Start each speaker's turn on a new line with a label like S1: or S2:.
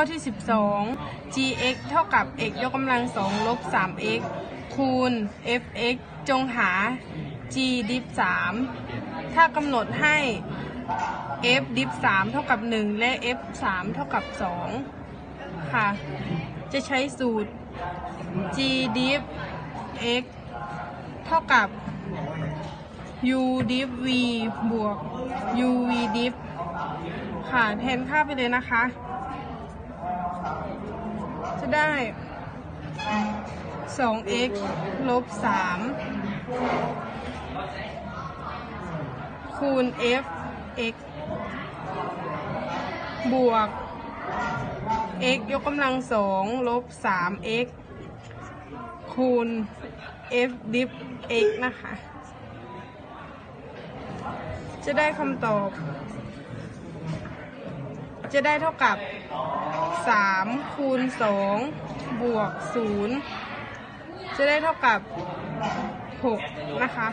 S1: อที่ 12 gx เท่ากับ x ยกกำลังสองลบ 3x คูณ fx จงหา g ดิฟ3ถ้ากำหนดให้ f ดิฟ3เท่ากับ 1 และ f 3เท่ากับ 2 ค่ะ จะใช้สูตร g div x เท่ากับ u div v บวก u v div ค่ะ แทนค่าไปเลยนะคะ จะได้ 2x ลบ 3 คูณ f x บวก x ยกกำลังสองลบ 3x คูณ f div x นะคะ จะได้คำตอบ จะได้เท่ากับ 3คูณ2บวก0จะได้เท่ากับ6นะคะ